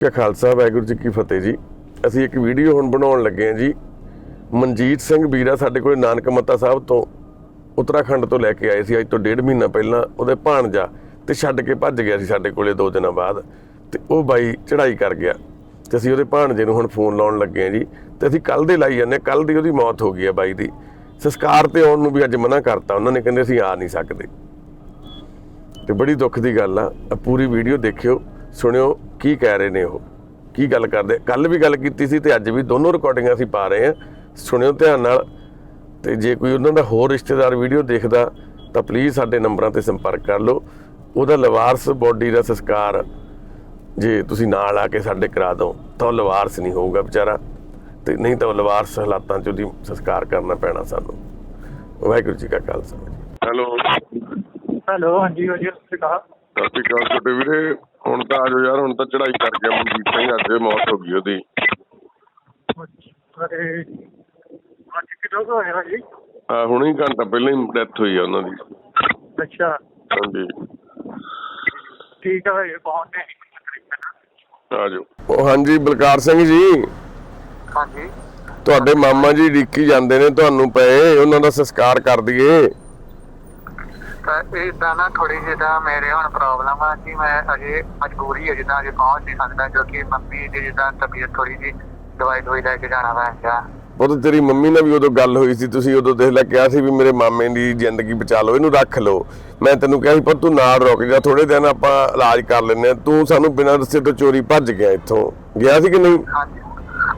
ਕਾ ਖਾਲਸਾ ਵਾਹਿਗੁਰੂ ਜੀ ਕੀ ਫਤਿਹ ਜੀ। ਅਸੀਂ ਇੱਕ ਵੀਡੀਓ ਹੁਣ ਬਣਾਉਣ ਲੱਗੇ ਹਾਂ ਜੀ। ਮਨਜੀਤ ਸਿੰਘ ਵੀਰਾ ਸਾਡੇ ਕੋਲੇ ਨਾਨਕ ਮੱਤਾ ਸਾਹਿਬ ਤੋਂ ਉੱਤਰਾਖੰਡ ਤੋਂ ਲੈ ਕੇ ਆਏ ਸੀ। ਅੱਜ ਤੋਂ ਡੇਢ ਮਹੀਨਾ ਪਹਿਲਾਂ ਉਹਦੇ ਭਾਣਜਾ ਤੇ ਛੱਡ ਕੇ ਭੱਜ ਗਿਆ ਸੀ ਸਾਡੇ ਕੋਲੇ ਦੋ ਦਿਨਾਂ ਬਾਅਦ। ਤੇ ਉਹ ਬਾਈ ਚੜ੍ਹਾਈ ਕਰ ਗਿਆ। ਤੇ ਅਸੀਂ ਉਹਦੇ ਭਾਣਜੇ ਨੂੰ ਹੁਣ ਫੋਨ ਲਾਉਣ ਲੱਗੇ ਹਾਂ ਜੀ। ਤੇ ਅਸੀਂ ਕੱਲ ਦੇ ਲਾਈ ਜਾਂਦੇ ਕੱਲ ਦੀ ਉਹਦੀ ਮੌਤ ਹੋ ਗਈ ਹੈ ਬਾਈ ਦੀ। ਸੰਸਕਾਰ ਤੇ ਆਉਣ ਨੂੰ ਵੀ ਅੱਜ ਮਨਾ ਕਰਤਾ। ਉਹਨਾਂ ਨੇ ਕਹਿੰਦੇ ਅਸੀਂ ਆ ਨਹੀਂ ਸਕਦੇ। ਤੇ ਬੜੀ ਦੁੱਖ ਦੀ ਗੱਲ ਆ। ਪੂਰੀ ਵੀਡੀਓ ਦੇਖਿਓ। ਸੁਣਿਓ ਕੀ ਕਹਿ ਰਹੇ ਨੇ ਉਹ? ਕੀ ਗੱਲ ਕਰਦੇ? ਕੱਲ ਵੀ ਗੱਲ ਕੀਤੀ ਸੀ ਤੇ ਅੱਜ ਵੀ ਦੋਨੋਂ ਰਿਕਾਰਡਿੰਗਾਂ ਅਸੀਂ ਪਾ ਰਹੇ ਹਾਂ। ਸੁਣਿਓ ਧਿਆਨ ਨਾਲ। ਤੇ ਜੇ ਕੋਈ ਉਹਨਾਂ ਦਾ ਹੋਰ ਰਿਸ਼ਤੇਦਾਰ ਵੀਡੀਓ ਦੇਖਦਾ ਤਾਂ ਪਲੀਜ਼ ਸਾਡੇ ਨੰਬਰਾਂ ਤੇ ਸੰਪਰਕ ਕਰ ਲਓ। ਉਹਦਾ ਲਵਾਰਸ ਬੋਡੀ ਦਾ ਸੰਸਕਾਰ ਜੇ ਤੁਸੀਂ ਨਾਲ ਆ ਕੇ ਸਾਡੇ ਕਰਾ ਦਿਓ ਤਾਂ ਉਹ ਲਵਾਰਸ ਨਹੀਂ ਹੋਊਗਾ ਵਿਚਾਰਾ। ਤੇ ਨਹੀਂ ਤਾਂ ਉਹ ਲਵਾਰਸ ਹਾਲਾਤਾਂ 'ਚ ਉਹਦੀ ਸੰਸਕਾਰ ਕਰਨਾ ਪੈਣਾ ਸਾਨੂੰ। ਵਾਹਿਗੁਰੂ ਜੀ ਕਾ ਖਾਲਸਾ। ਹੈਲੋ। ਹੈਲੋ ਹਾਂਜੀ ਹਾਂਜੀ ਸਤਿ ਸ਼੍ਰੀ ਅਕਾਲ ਸਤਿ ਸ਼੍ਰੀ ਅਕਾਲ ਛੋਟੇ ਵੀਰੇ। ਹੁਣ ਤਾਂ ਆਜੋ ਯਾਰ ਹੁਣ ਤਾਂ ਚੜਾਈ ਕਰ ਗਿਆ ਮਨਜੀਤ ਸਿੰਘ ਅੱਜ ਇਹ ਮੌਤ ਹੋ ਗਈ ਉਹਦੀ। ਅਰੇ ਅੱਜ ਕਿਦੋਂ ਕੁ ਹੋਇਆ ਜੀ? ਆ ਹੁਣੇ ਹੀ ਘੰਟਾ ਪਹਿਲਾਂ ਹੀ ਡੈਥ ਹੋਈ ਆ ਉਹਨਾਂ ਦੀ। ਅੱਛਾ। ਹਾਂਜੀ। ਠੀਕ ਹੈ ਭਾਈ ਪਹੁੰਚਦੇ ਆਜੋ ਉਹ ਹਾਂਜੀ ਬਲਕਾਰ ਸਿੰਘ ਜੀ। ਹਾਂਜੀ। ਤੁਹਾਡੇ ਮਾਮਾ ਜੀ ਡਿੱਕੀ ਜਾਂਦੇ ਨੇ ਤੁਹਾਨੂੰ ਪਏ ਉਹਨਾਂ ਦਾ ਸੰਸਕਾਰ ਕਰ ਦਈਏ। ਇਦਾਂ ਨਾ ਥੋੜੀ ਜਿਹੀ ਮੇਰੇ ਹੁਣ ਪ੍ਰੋਬਲਮ ਆ ਕਿ ਮੈਂ ਅਜੇ ਮਜਬੂਰੀ ਹੈ ਜਿੱਦਾਂ ਅਜੇ ਪਹੁੰਚ ਨਹੀਂ ਸਕਦਾ ਕਿਉਂਕਿ ਮੰਮੀ ਦੀ ਜਿੱਦਾਂ ਤਬੀਅਤ ਥੋੜੀ ਜਿਹੀ ਦਵਾਈ ਦਵਾਈ ਲੈ ਕੇ ਜਾਣਾ ਪੈਂਦਾ ਉਹ ਤਾਂ ਤੇਰੀ ਮੰਮੀ ਨਾਲ ਵੀ ਉਦੋਂ ਗੱਲ ਹੋਈ ਸੀ ਤੁਸੀਂ ਉਦੋਂ ਦੇਖ ਲੈ ਕਿਹਾ ਸੀ ਵੀ ਮੇਰੇ ਮਾਮੇ ਦੀ ਜ਼ਿੰਦਗੀ ਬਚਾ ਲਓ ਇਹਨੂੰ ਰੱਖ ਲਓ। ਮੈਂ ਤੈਨੂੰ ਕਿਹਾ ਸੀ ਪਰ ਤੂੰ ਨਾਲ ਰੁਕ ਜਾ ਥੋੜੇ ਦਿਨ ਆਪਾਂ ਇਲਾਜ ਕਰ ਲੈਂਦੇ ਹਾਂ। ਤੂੰ ਸਾਨੂੰ ਬਿਨਾਂ ਦੱਸੇ ਤੋਂ ਚੋਰੀ ਭੱਜ ਗਿਆ ਇੱਥੋਂ। ਗਿਆ ਸੀ ਕਿ ਨਹੀਂ? ਹਾਂਜੀ।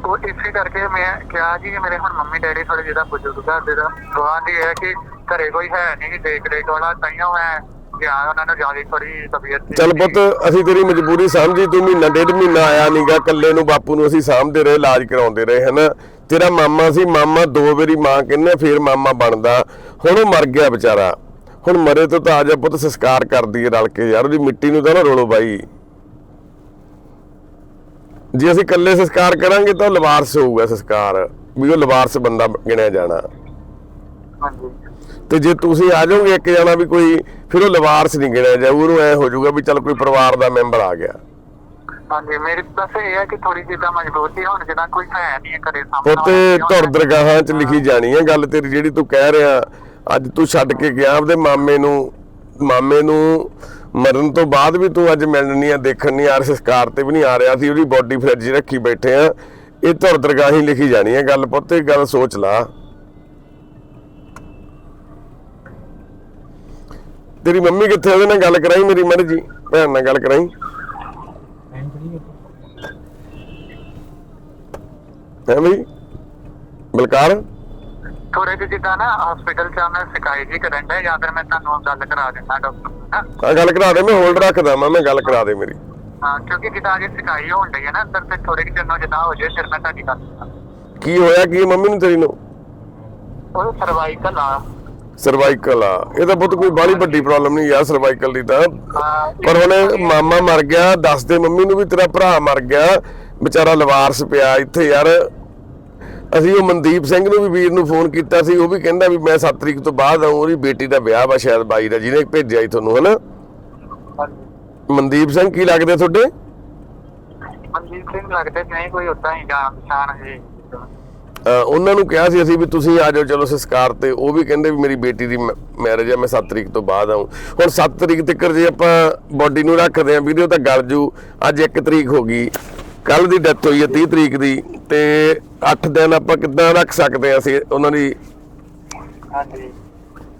ਉਹ ਇਸੇ ਕਰਕੇ ਮੈਂ ਕਿਹਾ ਜੀ ਮੇਰੇ ਹੁਣ ਮੰਮੀ ਡੈਡੀ ਥੋੜੇ ਜਿਹਦਾ ਬਜ਼ੁਰਗ ਆ ਦੇ ਦਾ ਦੁਆਨ ਦੀ ਹੈ ਕਿ ਘਰੇ ਕੋਈ ਹੈ ਨਹੀਂ ਦੇਖ ਰੇਖ ਵਾਲਾ ਤਾਈਓ ਮੈਂ ਗਿਆ ਉਹਨਾਂ ਨੂੰ ਜ਼ਿਆਦਾ ਥੋੜੀ ਤਬੀਅਤ। ਚੱਲ ਪੁੱਤ ਅਸੀਂ ਤੇਰੀ ਮਜਬੂਰੀ ਸਮਝੀ ਤੂੰ ਮਹੀਨਾ ਡੇਢ ਮਹੀਨਾ ਆਇਆ ਨਹੀਂਗਾ ਇਕੱਲੇ ਨੂੰ ਬਾਪੂ ਨੂੰ ਅਸੀਂ ਸਾਂਭਦੇ ਰਹੇ ਇਲਾਜ ਕਰਾਉਂਦੇ ਰਹੇ ਹਨਾ? ਤੇਰਾ ਮਾਮਾ ਸੀ ਮਾਮਾ ਦੋ ਵਾਰੀ ਮਾਂ ਕਹਿੰਨੇ ਫੇਰ ਮਾਮਾ ਬਣਦਾ। ਹੁਣ ਉਹ ਮਰ ਗਿਆ ਵਿਚਾਰਾ। ਹੁਣ ਮਰੇ ਤੋਂ ਤਾਂ ਆ ਜਾ ਪੁੱਤ ਸੰਸਕਾਰ ਕਰਦੀ ਰਲ ਕੇ ਯਾਰ ਉਹਦੀ ਮਿੱਟੀ ਨੂੰ ਤਾਂ ਨਾ ਰੋਲੋ ਬਾਈ। ਜੇ ਅਸੀਂ ਇਕੱਲੇ ਸੰਸਕਾਰ ਕਰਾਂਗੇ ਤਾਂ ਲਵਾਰਸ ਹੋਊਗਾ ਸੰਸਕਾਰ ਵੀ ਉਹ ਲਵਾਰਸ ਬੰਦਾ ਗਿਣਿਆ ਜਾਣਾ। ਹਾਂਜੀ। ਤੇ ਜੇ ਤੁਸੀਂ ਆ ਜਾਓਗੇ ਇੱਕ ਜਣਾ ਵੀ ਕੋਈ ਫਿਰ ਉਹ ਲਵਾਰਸ ਨਹੀਂ ਗਿਣਿਆ ਜਾਊ ਉਹਨੂੰ ਐ ਹੋ ਜਾਊਗਾ ਵੀ ਚੱਲ ਕੋਈ ਪਰਿਵਾਰ ਦਾ ਮੈਂਬਰ ਆ ਗਿਆ। ਹਾਂਜੀ ਮੇਰੀ ਬਸ ਇਹ ਹੈ ਕਿ ਥੋੜੀ ਜਿਹੀ ਤਾਂ ਮਜਬੂਰੀ ਹੁਣ ਜਿੱਦਾਂ ਕੋਈ ਹੈ ਨਹੀਂ ਘਰੇ ਸਾਹਮਣੇ ਉੱਤੇ ਧੁਰ ਦਰਗਾਹਾਂ 'ਚ ਲਿਖੀ ਜਾਣੀ ਹੈ ਗੱਲ ਤੇਰੀ ਜਿਹੜੀ ਤੂੰ ਕਹਿ ਰਿਹਾ ਅੱਜ ਤੂੰ ਛੱਡ ਕੇ ਗਿਆ ਆਪਦੇ ਮਾਮੇ ਨੂੰ ਮਾਮੇ ਨੂੰ ਮਰਨ ਤੋਂ ਬਾਅਦ ਵੀ ਤੂੰ ਅੱਜ ਮਿਲਣ ਨਹੀਂ ਆ, ਦੇਖਣ ਨਹੀਂ ਆ ਰਿਹਾ ਸੰਸਕਾਰ ਤੇ ਵੀ ਨਹੀਂ ਆ ਰਿਹਾ ਸੀ ਉਹਦੀ ਬੋਡੀ ਫ੍ਰਿਜ ਰੱਖੀ ਬੈਠੇ ਆ। ਇਹ ਧੁਰ ਦਰਗਾਹੀ ਲਿਖੀ ਜਾਣੀ ਹੈ ਗੱਲ ਪੁੱਤ, ਇਹ ਗੱਲ ਸੋਚ ਲਾ। ਤੇਰੀ ਮੰਮੀ ਕਿੱਥੇ ਉਹਦੇ ਨਾਲ ਗੱਲ ਕਰਾਈ ਮੇਰੀ ਮਰਜ਼ੀ ਭੈਣ ਨਾਲ ਗੱਲ ਕਰਾਈ। ਹੈ ਬਈ? ਬਲਕਾਰ? ਥੋੜੇ ਜਿਹੇ ਜਿੱਦਾਂ ਨਾ ਹਸਪੀਟਲ ਚ ਮੈਂ ਸਿਕਾਈ ਜੀ ਕਰਨ ਦਾ ਜਾਂ ਫਿਰ ਮੈਂ ਤੁਹਾਨੂੰ ਗੱਲ ਕਰਾ ਦਿੰਦਾ ਡਾਕਟਰ ਨਾਲ ਆ ਗੱਲ ਕਰਾ ਦੇ ਮੈਂ ਹੋਲਡ ਰੱਖਦਾ ਮੈਂ ਮੈਂ ਗੱਲ ਕਰਾ ਦੇ ਮੇਰੀ। ਹਾਂ ਕਿਉਂਕਿ ਜਿੱਦਾਂ ਜੇ ਸਿਕਾਈ ਹੋਣ ਡਈ ਹੈ ਨਾ ਅੰਦਰ ਤੇ ਥੋੜੇ ਜਿਹੇ ਜਨੋ ਜਿੱਦਾਂ ਹੋ ਜਾਏ ਫਿਰ ਮੈਂ ਤੁਹਾਡੀ ਗੱਲ ਕਰਾਂਗਾ। ਕੀ ਹੋਇਆ ਕੀ ਮੰਮੀ ਨੂੰ ਤੇਰੀ ਨੂੰ? ਉਹ ਸਰਵਾਈਕਲ ਆ। ਸਰਵਾਈਕਲ ਆ। ਇਹ ਤਾਂ ਬਹੁਤ ਕੋਈ ਬਾਹਲੀ ਵੱਡੀ ਪ੍ਰੋਬਲਮ ਨਹੀਂ ਯਾਰ ਸਰਵਾਈਕਲ ਦੀ ਤਾਂ। ਹਾਂ, ਪਰ ਹੁਣ ਮਾਮਾ ਮਰ ਗਿਆ ਦੱਸ ਦੇ ਮੰਮੀ ਨੂੰ ਵੀ ਤੇਰਾ ਭਰਾ ਮਰ ਗਿਆ। ਵਿਚਾਰਾ ਲਵਾਰਸ ਪਿਆ ਇੱਥੇ ਯਾਰ। ਅਸੀਂ ਉਹ ਮਨਦੀਪ ਸਿੰਘ ਨੂੰ ਵੀ ਵੀਰ ਨੂੰ ਫੋਨ ਕੀਤਾ ਸੀ ਉਹ ਵੀ ਕਹਿੰਦਾ ਵੀ ਮੈਂ 7 ਤਰੀਕ ਤੋਂ ਬਾਅਦ ਆਉਂ ਉਹਦੀ ਬੇਟੀ ਦਾ ਵਿਆਹ ਵਾ ਸ਼ਾਇਦ ਬਾਈ ਦਾ ਜਿਹਨੇ ਭੇਜਿਆ ਸੀ ਤੁਹਾਨੂੰ ਹਨਾ। ਮਨਦੀਪ ਸਿੰਘ ਕੀ ਲੱਗਦੇ ਤੁਹਾਡੇ? ਮਨਜੀਤ ਸਿੰਘ ਲੱਗਦੇ ਨਹੀਂ ਕੋਈ ਉਦਾਂ ਹੀ ਜੀ ਅਹ ਉਹਨਾਂ ਨੂੰ ਕਿਹਾ ਸੀ ਅਸੀਂ ਵੀ ਤੁਸੀਂ ਆ ਜਾਓ ਚਲੋ ਸੰਸਕਾਰ ਤੇ ਉਹ ਵੀ ਕਹਿੰਦੇ ਵੀ ਮੇਰੀ ਬੇਟੀ ਦੀ ਮੈਰਿਜ ਆ ਮੈਂ 7 ਤਰੀਕ ਤੋਂ ਬਾਅਦ ਆਉਂ ਹੁਣ 7 ਤਰੀਕ ਤੱਕ ਜੇ ਆਪਾਂ ਬਾਡੀ ਨੂੰ ਰੱਖਦੇ ਆ ਵੀਡੀਓ ਤਾਂ ਗਲ ਜੂ ਅੱਜ 1 ਤਰੀਕ ਹੋ ਗਈ ਕੱਲ ਦੀ ਡੈਥ ਹੋਈ ਹੈ 30 ਤਰੀਕ ਦੀ ਤੇ 8 ਦਿਨ ਆਪਾਂ ਕਿੱਦਾਂ ਰੱਖ ਸਕਦੇ ਆ ਅਸੀਂ ਉਹਨਾਂ ਦੀ? ਹਾਂਜੀ।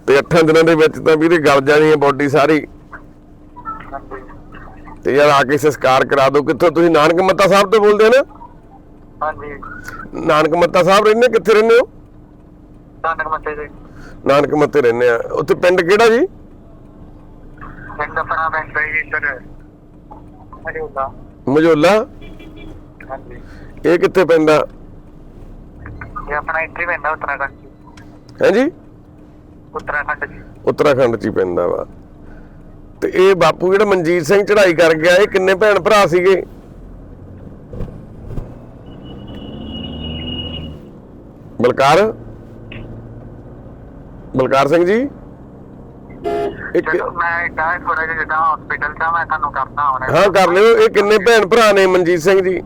ਤੇ 8 ਦਿਨਾਂ ਦੇ ਵਿੱਚ ਤਾਂ ਵੀਰੇ ਗਲ ਜਾਣੀ ਹੈ ਬਾਡੀ ਸਾਰੀ। ਤੇ ਯਾਰ ਆ ਕੇ ਸੰਸਕਾਰ ਕਰਾ ਦਿਓ। ਕਿੱਥੋਂ ਤੁਸੀਂ ਨਾਨਕ ਮੱਤਾ ਸਾਹਿਬ ਤੋਂ ਬੋਲਦੇ ਹੋ ਨਾ? ਹਾਂਜੀ। ਨਾਨਕ ਮੱਤਾ ਸਾਹਿਬ ਰਹਿੰਦੇ ਕਿੱਥੇ ਰਹਿੰਦੇ ਹੋ? ਧੰਨਵਾਦ ਮੱਤੇ ਜੀ ਨਾਨਕ ਮੱਤੇ ਰਹਿੰਦੇ ਆ। ਉੱਥੇ ਪਿੰਡ ਕਿਹੜਾ ਜੀ? ਪਿੰਡ ਆਪਣਾ ਪਿੰਡ ਹੈ ਜੀ ਅਰੇ ਉਹਦਾ ਮਜੋਲਾ ਹਾਂਜੀ। ਇਹ ਕਿੱਥੇ ਪੈਂਦਾ ਇਹ ਆਪਣਾ ਇੱਥੇ ਪੈਂਦਾ ਉੱਤਰਾਖੰਡ ਚ। ਹੈ ਜੀ ਉੱਤਰਾਖੰਡ ਚ। ਉੱਤਰਾਖੰਡ ਚ ਹੀ ਪੈਂਦਾ ਵਾ। ਤੇ ਇਹ ਬਾਪੂ ਜਿਹੜਾ ਮਨਜੀਤ ਸਿੰਘ ਚੜ੍ਹਾਈ ਕਰ ਗਿਆ ਇਹ ਕਿੰਨੇ ਭੈਣ ਭਰਾ ਸੀਗੇ? ਬਲਕਾਰ? ਬਲਕਾਰ ਸਿੰਘ ਜੀ? ਕਰਦਾ ਹੁਣੇ। ਹਾਂ ਕਰ ਲਿਓ। ਇਹ ਕਿੰਨੇ ਭੈਣ ਭਰਾ ਨੇ ਮਨਜੀਤ ਸਿੰਘ ਜੀ?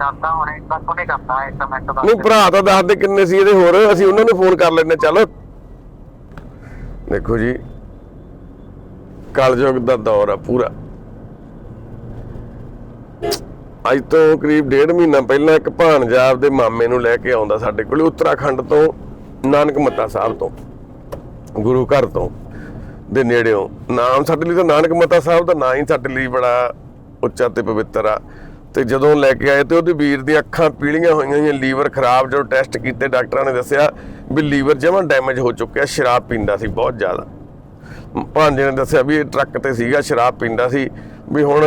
ਕਰਦਾ ਹੁਣੇ ਬਸ ਹੁਣੇ ਕਰਦਾ ਇੱਕ ਮਿੰਟ ਬਾਅਦ ਨਹੀਂ ਭਰਾ ਤਾਂ ਦੱਸਦੇ ਕਿੰਨੇ ਸੀ ਇਹਦੇ ਹੋਰ ਅਸੀਂ ਉਹਨਾਂ ਨੂੰ ਫੋਨ ਕਰ ਲੈਣੇ ਚੱਲ। ਦੇਖੋ ਜੀ ਕਲਯੁਗ ਦਾ ਦੌਰ ਆ ਪੂਰਾ। ਅੱਜ ਤੋਂ ਕਰੀਬ ਡੇਢ ਮਹੀਨਾ ਪਹਿਲਾਂ ਇੱਕ ਭਾਣਜਾ ਆਪਦੇ ਮਾਮੇ ਨੂੰ ਲੈ ਕੇ ਆਉਂਦਾ ਸਾਡੇ ਕੋਲ ਉੱਤਰਾਖੰਡ ਤੋਂ ਨਾਨਕ ਮੱਤਾ ਸਾਹਿਬ ਤੋਂ ਗੁਰੂ ਘਰ ਤੋਂ ਦੇ ਨੇੜਿਓਂ। ਨਾਮ ਸਾਡੇ ਲਈ ਤਾਂ ਨਾਨਕ ਮੱਤਾ ਸਾਹਿਬ ਦਾ ਨਾਂ ਹੀ ਸਾਡੇ ਲਈ ਬੜਾ ਉੱਚਾ ਤੇ ਪਵਿੱਤਰ ਆ। ਤੇ ਜਦੋਂ ਲੈ ਕੇ ਆਏ ਤੇ ਉਹਦੇ ਵੀਰ ਦੀਆਂ ਅੱਖਾਂ ਪੀਲੀਆਂ ਹੋਈਆਂ ਹੋਈਆਂ ਲੀਵਰ ਖਰਾਬ, ਜਦੋਂ ਟੈਸਟ ਕੀਤੇ, ਡਾਕਟਰਾਂ ਨੇ ਦੱਸਿਆ ਵੀ ਲੀਵਰ ਜਮਾਂ ਡੈਮੇਜ ਹੋ ਚੁੱਕਿਆ, ਸ਼ਰਾਬ ਪੀਂਦਾ ਸੀ ਬਹੁਤ ਜ਼ਿਆਦਾ। ਭਾਂਜੇ ਨੇ ਦੱਸਿਆ ਵੀ ਇਹ ਟਰੱਕ ਤੇ ਸੀਗਾ, ਸ਼ਰਾਬ ਪੀਂਦਾ ਸੀ, ਵੀ ਹੁਣ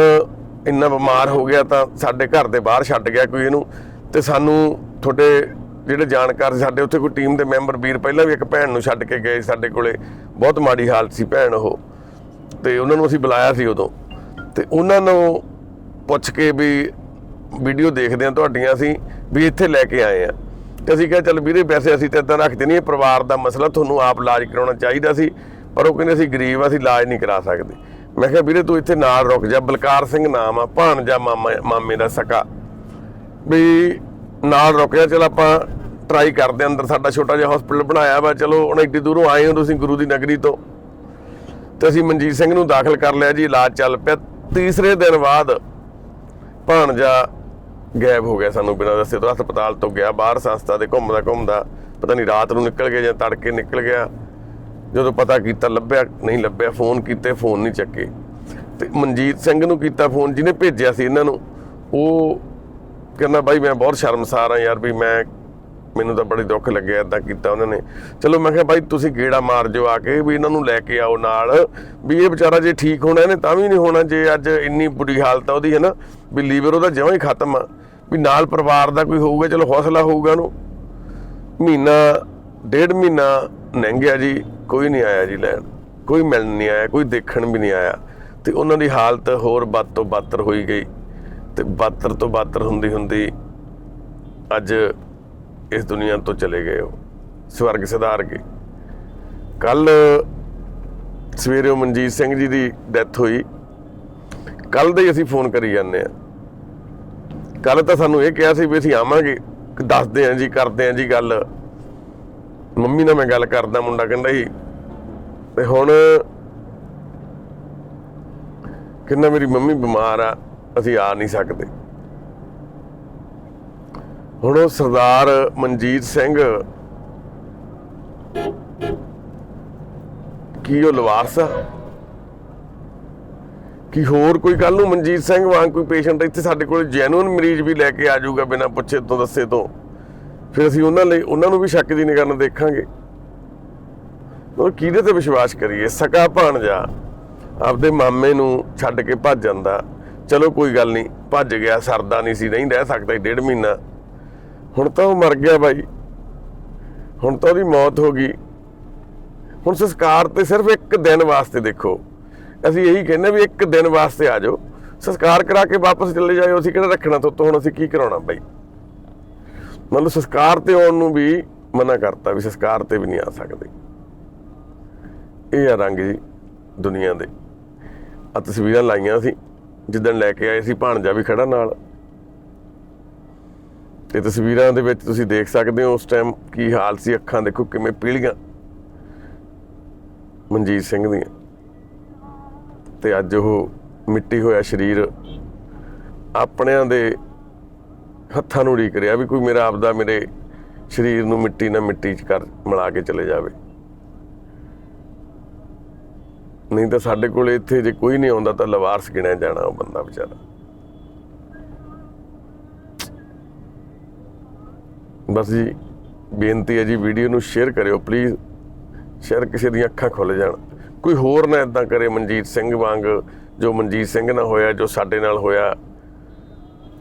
ਇੰਨਾ ਬਿਮਾਰ ਹੋ ਗਿਆ ਤਾਂ ਸਾਡੇ ਘਰ ਦੇ ਬਾਹਰ ਛੱਡ ਗਿਆ ਕੋਈ ਇਹਨੂੰ। ਤੇ ਸਾਨੂੰ ਤੁਹਾਡੇ ਜਿਹੜੇ ਜਾਣਕਾਰ ਸਾਡੇ ਉੱਥੇ ਕੋਈ ਟੀਮ ਦੇ ਮੈਂਬਰ ਵੀਰ ਪਹਿਲਾਂ ਵੀ ਇੱਕ ਭੈਣ ਨੂੰ ਛੱਡ ਕੇ ਗਏ ਸਾਡੇ ਕੋਲੇ। ਬਹੁਤ ਮਾੜੀ ਹਾਲਤ ਸੀ ਭੈਣ ਉਹ। ਤੇ ਉਹਨਾਂ ਨੂੰ ਅਸੀਂ ਬੁਲਾਇਆ ਸੀ ਉਦੋਂ। ਤੇ ਉਹਨਾਂ ਨੂੰ ਪੁੱਛ ਕੇ ਵੀ ਵੀਡੀਓ ਦੇਖਦੇ ਆ ਤੁਹਾਡੀਆਂ ਅਸੀਂ ਵੀ ਇੱਥੇ ਲੈ ਕੇ ਆਏ ਆ ਤੇ ਅਸੀਂ ਕਿਹਾ ਚੱਲ ਵੀਰੇ ਵੈਸੇ ਅਸੀਂ ਤਾਂ ਇਦਾਂ ਰੱਖਦੇ ਨਹੀਂ ਇਹ ਪਰਿਵਾਰ ਦਾ ਮਸਲਾ ਤੁਹਾਨੂੰ ਆਪ ਇਲਾਜ ਕਰਾਉਣਾ ਚਾਹੀਦਾ ਸੀ ਪਰ ਉਹ ਕਹਿੰਦੇ ਅਸੀਂ ਗਰੀਬ ਆ ਅਸੀਂ ਇਲਾਜ ਨਹੀਂ ਕਰਾ ਸਕਦੇ। ਮੈਂ ਕਿਹਾ ਵੀਰੇ ਤੂੰ ਇੱਥੇ ਨਾਲ ਰੁਕ ਜਾ ਬਲਕਾਰ ਸਿੰਘ ਨਾਮ ਆ ਭਾਣਜਾ ਮਾਮਾ ਮਾਮੇ ਦਾ ਸਕਾ। ਵੀ ਨਾਲ ਰੁਕ ਜਾ ਚਲ ਆਪਾਂ ਟਰਾਈ ਕਰਦੇ ਆਂ, ਅੰਦਰ ਸਾਡਾ ਛੋਟਾ ਜਿਹਾ ਹਸਪੀਟਲ ਬਣਾਇਆ ਵਾ ਚਲੋ ਹੁਣ ਇੱਡੀ ਦੂਰੋਂ ਆਏ ਹੋ ਤੁਸੀਂ ਗੁਰੂ ਦੀ ਨਗਰੀ ਤੋਂ। ਤੇ ਅਸੀਂ ਮਨਜੀਤ ਸਿੰਘ ਨੂੰ ਦਾਖਲ ਕਰ ਲਿਆ ਜੀ ਇਲਾਜ ਚੱਲ ਪਿਆ। ਤੀਸਰੇ ਦਿਨ ਬਾਅਦ ਭਾਣਜਾ ਗਾਇਬ ਹੋ ਗਿਆ ਸਾਨੂੰ ਬਿਨਾਂ ਦੱਸੇ ਤੋਂ। ਹਸਪਤਾਲ ਤੋਂ ਗਿਆ, ਬਾਹਰ ਸੰਸਥਾ ਦੇ ਘੁੰਮਦਾ ਘੁੰਮਦਾ, ਪਤਾ ਨਹੀਂ ਰਾਤ ਨੂੰ ਨਿਕਲ ਗਿਆ ਜਾਂ ਤੜਕੇ ਨਿਕਲ ਗਿਆ। ਜਦੋਂ ਪਤਾ ਕੀਤਾ, ਲੱਭਿਆ, ਨਹੀਂ ਲੱਭਿਆ, ਫੋਨ ਕੀਤੇ, ਫੋਨ ਨਹੀਂ ਚੱਕੇ। ਤੇ ਮਨਜੀਤ ਸਿੰਘ ਨੂੰ ਕੀਤਾ ਫੋਨ, ਜਿਹਨੇ ਭੇਜਿਆ ਸੀ ਇਹਨਾਂ ਨੂੰ। ਉਹ ਕਹਿੰਦਾ, ਬਾਈ, ਮੈਂ ਬਹੁਤ ਸ਼ਰਮਸਾਰ ਆ ਯਾਰ ਵੀ ਮੈਂ ਮੈਨੂੰ ਤਾਂ ਬੜੀ ਦੁੱਖ ਲੱਗਿਆ ਇਦਾਂ ਕੀਤਾ ਉਹਨਾਂ ਨੇ। ਚਲੋ ਮੈਂ ਕਿਹਾ ਭਾਈ ਤੁਸੀਂ ਗੇੜਾ ਮਾਰ ਜਿਓ ਆ ਕੇ ਵੀ ਇਹਨਾਂ ਨੂੰ ਲੈ ਕੇ ਆਓ ਨਾਲ। ਵੀ ਇਹ ਵਿਚਾਰਾ ਜੇ ਠੀਕ ਹੋਣਾ ਇਹਨੇ ਤਾਂ ਵੀ ਨਹੀਂ ਹੋਣਾ ਜੇ ਅੱਜ ਇੰਨੀ ਬੁਰੀ ਹਾਲਤ ਆ ਉਹਦੀ ਹੈ ਨਾ ਵੀ ਲੀਵਰ ਉਹਦਾ ਜਮਾਂ ਹੀ ਖਤਮ ਆ। ਵੀ ਨਾਲ ਪਰਿਵਾਰ ਦਾ ਕੋਈ ਹੋਊਗਾ, ਚਲੋ ਹੌਸਲਾ ਹੋਊਗਾ ਉਹਨੂੰ। ਮਹੀਨਾ, ਡੇਢ ਮਹੀਨਾ ਲੰਘ ਜੀ, ਕੋਈ ਨਹੀਂ ਆਇਆ ਜੀ ਲੈਣ। ਕੋਈ ਮਿਲਣ ਨਹੀਂ ਆਇਆ, ਕੋਈ ਦੇਖਣ ਵੀ ਨਹੀਂ ਆਇਆ। ਤੇ ਉਹਨਾਂ ਦੀ ਹਾਲਤ ਹੋਰ ਬਦ ਤੋਂ ਬਦਤਰ ਹੋਈ ਗਈ। ਤੇ ਬਦਤਰ ਤੋਂ ਬਦਤਰ ਹੁੰਦੀ ਹੁੰਦੀ ਅੱਜ ਇਸ ਦੁਨੀਆ ਤੋਂ ਚਲੇ ਗਏ ਉਹ ਸਵਰਗ ਸਿਧਾਰ ਕੇ। ਕੱਲ ਸਵੇਰੇ ਉਹ ਮਨਜੀਤ ਸਿੰਘ ਜੀ ਦੀ ਡੈਥ ਹੋਈ। ਕੱਲ ਦੇ ਹੀ ਅਸੀਂ ਫੋਨ ਕਰੀ ਜਾਂਦੇ ਆ ਕੱਲ ਤਾਂ ਸਾਨੂੰ ਇਹ ਕਿਹਾ ਸੀ ਵੀ ਅਸੀਂ ਆਵਾਂਗੇ ਦੱਸਦੇ ਆਂ ਜੀ, ਕਰਦੇ ਆਂ ਜੀ ਗੱਲ। ਮੰਮੀ ਨਾਲ ਮੈਂ ਗੱਲ ਕਰਦਾ, ਮੁੰਡਾ ਕਹਿੰਦਾ ਸੀ ਤੇ ਹੁਣ ਕਹਿੰਦਾ ਮੇਰੀ ਮੰਮੀ ਬਿਮਾਰ ਆ, ਅਸੀਂ ਆ ਨਹੀਂ ਸਕਦੇ। ਹੁਣ ਉਹ ਸਰਦਾਰ ਮਨਜੀਤ ਸਿੰਘ ਕੀ ਉਹ ਲਵਾਰਸ ਆ? ਕਿ ਹੋਰ ਕੋਈ ਕੱਲ ਨੂੰ ਮਨਜੀਤ ਸਿੰਘ ਵਾਂਗ ਕੋਈ ਪੇਸ਼ੈਂਟ ਇੱਥੇ ਸਾਡੇ ਕੋਲ ਜੈਨੂਨ ਮਰੀਜ਼ ਵੀ ਲੈ ਕੇ ਆ ਜਾਊਗਾ ਬਿਨਾਂ ਪੁੱਛੇ ਤੋਂ, ਦੱਸੇ ਤੋਂ? ਫਿਰ ਅਸੀਂ ਉਹਨਾਂ ਲਈ, ਉਹਨਾਂ ਨੂੰ ਵੀ ਸ਼ੱਕ ਦੀ ਨਿਗਰਨ ਦੇਖਾਂਗੇ। ਉਹ ਕਿਹਦੇ ਤੇ ਵਿਸ਼ਵਾਸ ਕਰੀਏ? ਸਕਾ ਭਾਣਜਾ ਆਪਦੇ ਮਾਮੇ ਨੂੰ ਛੱਡ ਕੇ ਭੱਜ ਜਾਂਦਾ। ਚਲੋ ਕੋਈ ਗੱਲ ਨਹੀਂ, ਭੱਜ ਗਿਆ, ਸਰਦਾ ਨਹੀਂ ਸੀ, ਨਹੀਂ ਰਹਿ ਸਕਦਾ ਡੇਢ ਮਹੀਨਾ। ਹੁਣ ਤਾਂ ਉਹ ਮਰ ਗਿਆ ਬਾਈ। ਹੁਣ ਤਾਂ ਉਹਦੀ ਮੌਤ ਹੋ ਗਈ। ਹੁਣ ਸੰਸਕਾਰ ਤੇ ਸਿਰਫ ਇੱਕ ਦਿਨ ਵਾਸਤੇ ਦੇਖੋ। ਅਸੀਂ ਇਹੀ ਕਹਿੰਦੇ ਵੀ ਇੱਕ ਦਿਨ ਵਾਸਤੇ ਆ ਜਾਓ। ਸੰਸਕਾਰ ਕਰਾ ਕੇ ਵਾਪਸ ਚਲੇ ਜਾਇਓ। ਅਸੀਂ ਕਿਹੜਾ ਰੱਖਣਾ ਤੋਂ ਹੁਣ ਅਸੀਂ ਕੀ ਕਰਾਉਣਾ ਬਾਈ? ਮਤਲਬ ਸੰਸਕਾਰ ਤੇ ਆਉਣ ਨੂੰ ਵੀ ਮਨਾ ਕਰਤਾ ਵੀ ਸੰਸਕਾਰ ਤੇ ਵੀ ਨਹੀਂ ਆ ਸਕਦੇ। ਇਹ ਆ ਰੰਗ ਜੀ ਦੁਨੀਆ ਦੇ। ਆ ਤਸਵੀਰਾਂ ਲਾਈਆਂ ਸੀ। ਜਿੱਦਣ ਲੈ ਕੇ ਆਏ ਸੀ, ਭਾਣਜਾ ਵੀ ਖੜਾ ਨਾਲ। ਤੇ ਤਸਵੀਰਾਂ ਦੇ ਵਿੱਚ ਤੁਸੀਂ ਦੇਖ ਸਕਦੇ ਹੋ ਉਸ ਟਾਈਮ ਕੀ ਹਾਲ ਸੀ ਅੱਖਾਂ ਦੇਖੋ ਕਿਵੇਂ ਪੀਲੀਆਂ ਮਨਜੀਤ ਸਿੰਘ ਦੀਆਂ। ਤੇ ਅੱਜ ਉਹ ਮਿੱਟੀ ਹੋਇਆ ਸਰੀਰ ਆਪਣਿਆਂ ਦੇ ਹੱਥਾਂ ਨੂੰ ਢੀਕ ਰਿਹਾ ਵੀ ਕੋਈ ਮੇਰਾ ਆਪਦਾ ਮੇਰੇ ਸਰੀਰ ਨੂੰ ਮਿੱਟੀ ਨਾਲ ਮਿੱਟੀ 'ਚ ਕਰ ਮਿਲਾ ਕੇ ਚਲੇ ਜਾਵੇ। ਨਹੀਂ ਤਾਂ ਸਾਡੇ ਕੋਲ ਇੱਥੇ ਜੇ ਕੋਈ ਨਹੀਂ ਆਉਂਦਾ ਤਾਂ ਲਵਾਰਸ ਗਿਣਿਆ ਜਾਣਾ ਉਹ ਬੰਦਾ ਵਿਚਾਰਾ। ਬਸ ਜੀ, ਬੇਨਤੀ ਹੈ ਜੀ, ਵੀਡੀਓ ਨੂੰ ਸ਼ੇਅਰ ਕਰਿਓ ਪਲੀਜ਼ ਸ਼ੇਅਰ ਕਿਸੇ ਦੀਆਂ ਅੱਖਾਂ ਖੁੱਲ ਜਾਣ। ਕੋਈ ਹੋਰ ਨਾ ਇਦਾਂ ਕਰੇ ਮਨਜੀਤ ਸਿੰਘ ਵਾਂਗ, ਜੋ ਮਨਜੀਤ ਸਿੰਘ ਨਾਲ ਹੋਇਆ, ਜੋ ਸਾਡੇ ਨਾਲ ਹੋਇਆ,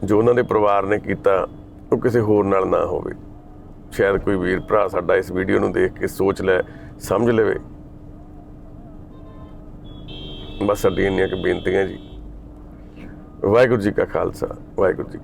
ਜੋ ਉਹਨਾਂ ਦੇ ਪਰਿਵਾਰ ਨੇ ਕੀਤਾ, ਉਹ ਕਿਸੇ ਹੋਰ ਨਾਲ ਨਾ ਹੋਵੇ। ਸ਼ਾਇਦ ਕੋਈ ਵੀਰ ਭਰਾ ਸਾਡਾ ਇਸ ਵੀਡੀਓ ਨੂੰ ਦੇਖ ਕੇ ਸੋਚ ਲੈ, ਸਮਝ ਲਵੇ। ਬਸ ਸਾਡੀ ਇੰਨੀਆਂ ਕੁ ਬੇਨਤੀਆਂ ਜੀ। ਵਾਹਿਗੁਰੂ ਜੀ ਕਾ ਖਾਲਸਾ, ਵਾਹਿਗੁਰੂ ਜੀ